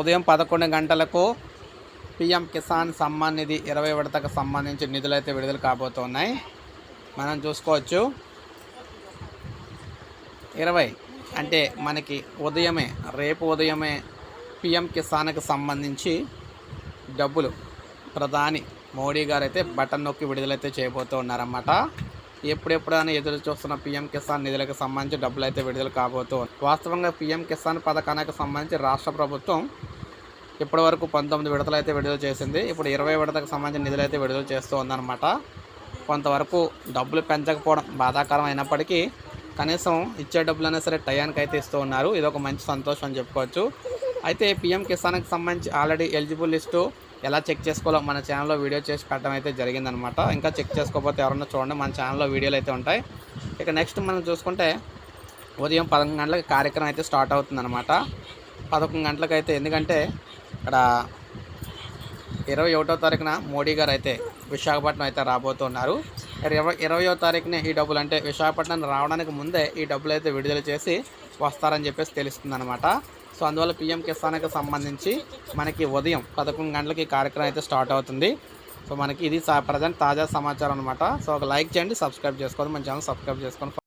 ఉదయం పదకొండు గంటలకు పిఎం కిసాన్ సమ్మాన్ నిధి ఇరవై విడతకు సంబంధించి నిధులు అయితే విడుదల కాబోతున్నాయి. మనం చూసుకోవచ్చు. ఇరవై అంటే మనకి ఉదయమే రేపు ఉదయమే పిఎం కిసాన్కి సంబంధించి డబ్బులు ప్రధాని మోడీ గారు అయితే బటన్ నొక్కి విడుదలైతే చేయబోతూ ఉన్నారన్నమాట ఎప్పుడెప్పుడైనా ఎదురు చూస్తున్న పిఎం కిసాన్ నిధులకు సంబంధించి డబ్బులు అయితే విడుదల కాబోతూ వాస్తవంగా పీఎం కిసాన్ పథకానికి సంబంధించి రాష్ట్ర ప్రభుత్వం ఇప్పటి వరకు పంతొమ్మిది విడతలు అయితే విడుదల చేసింది. ఇప్పుడు ఇరవై విడతకు సంబంధించిన నిధులు అయితే విడుదల చేస్తూ ఉందన్నమాట. కొంతవరకు డబ్బులు పెంచకపోవడం బాధాకరం అయినప్పటికీ కనీసం ఇచ్చే డబ్బులైనా సరే టయానికి అయితే ఇస్తూ ఉన్నారు. ఇది ఒక మంచి సంతోషం అని చెప్పుకోవచ్చు. అయితే పీఎం కిసాన్కి సంబంధించి ఆల్రెడీ ఎలిజిబుల్ లిస్టు ఎలా చెక్ చేసుకోవాలో మన ఛానల్లో వీడియో చేసి పెట్టడం అయితే జరిగిందనమాట. ఇంకా చెక్ చేసుకోకపోతే ఎవరన్నా చూడండి మన ఛానల్లో వీడియోలు అయితే ఉంటాయి. ఇక నెక్స్ట్ మనం చూసుకుంటే ఉదయం పదకొండు గంటలకు కార్యక్రమం అయితే స్టార్ట్ అవుతుందన్నమాట పదకొండు గంటలకు అయితే ఎందుకంటే ఇక్కడ ఇరవై ఒకటో తారీఖున మోడీ గారు అయితే విశాఖపట్నం అయితే రాబోతున్నారు ఇరవై ఇరవయో తారీఖున ఈ డబ్బులు అంటే విశాఖపట్నం రావడానికి ముందే ఈ డబ్బులు అయితే విడుదల చేసి వస్తారని చెప్పేసి తెలుస్తుంది అనమాట సో అందువల్ల పిఎం కిసాన్కి సంబంధించి మనకి ఉదయం పదకొండు గంటలకి కార్యక్రమం అయితే స్టార్ట్ అవుతుంది. సో మనకి ఇది ప్రజెంట్ తాజా సమాచారం అనమాట సో ఒక లైక్ చేయండి సబ్స్క్రైబ్ చేసుకోండి మన ఛానల్ సబ్స్క్రైబ్ చేసుకొని